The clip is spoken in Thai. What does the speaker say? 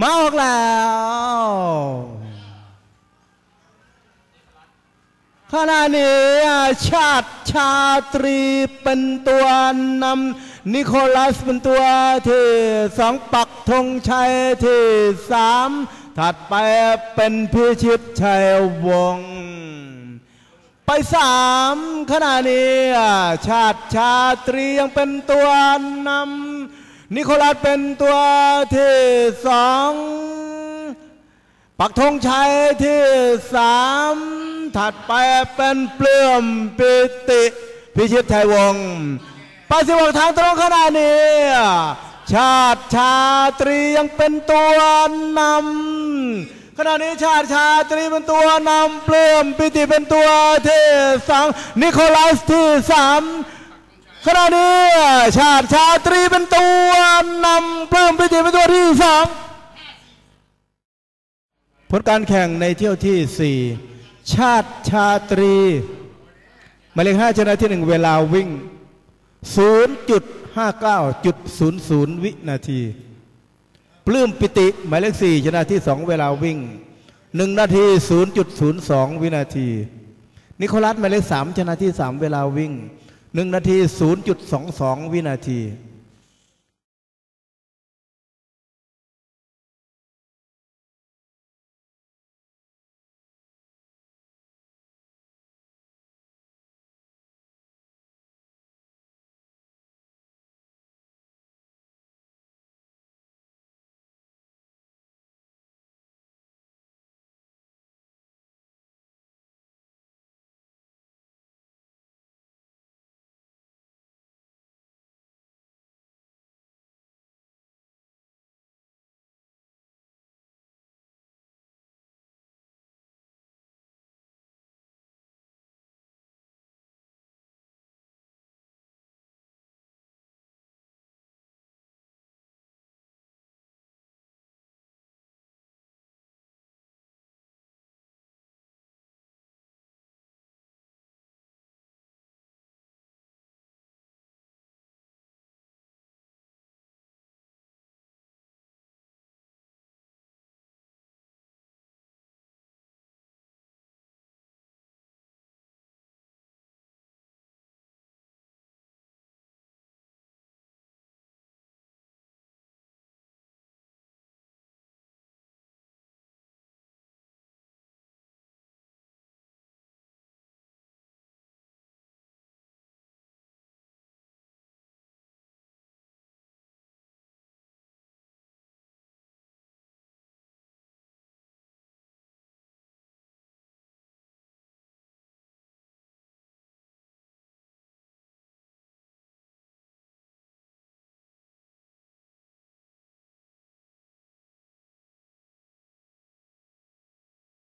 มาออกแล้วขณะนี้ชาติชาตรีเป็นตัวนำนิโคลัสเป็นตัวที่สองปักธงชัยที่สามถัดไปเป็นพิชิตชัยวงไปสามขณะนี้ชาติชาตรียังเป็นตัวนำ นิโคลัสเป็นตัวที่สองปักธงชัยที่สามถัดไปเป็นเปลื้มปิติ พิชิตชัยวงปาสิวกทางตรงขนาดนี้ ชาติชาตรียังเป็นตัวนำขณะนี้ชาติชาตรีเป็นตัวนำเปลื้มปิติเป็นตัวที่สองนิโคลัสที่สาม ขณะนี้ชาติชาตรีเป็นตัวนำเปลื้มปิติเป็นตัวที่สองผลการแข่งในเที่ยวที่ 4 ชาติชาตรีหมายเลข5ชนะที่1เวลาวิ่ง 0.59.00 วินาที ปลื้มปิติหมายเลข4ชนะที่2เวลาวิ่ง 1 นาที 0.02 วินาที นิโคลัสหมายเลข3ชนะที่3เวลาวิ่ง 1 นาที 0.22 วินาที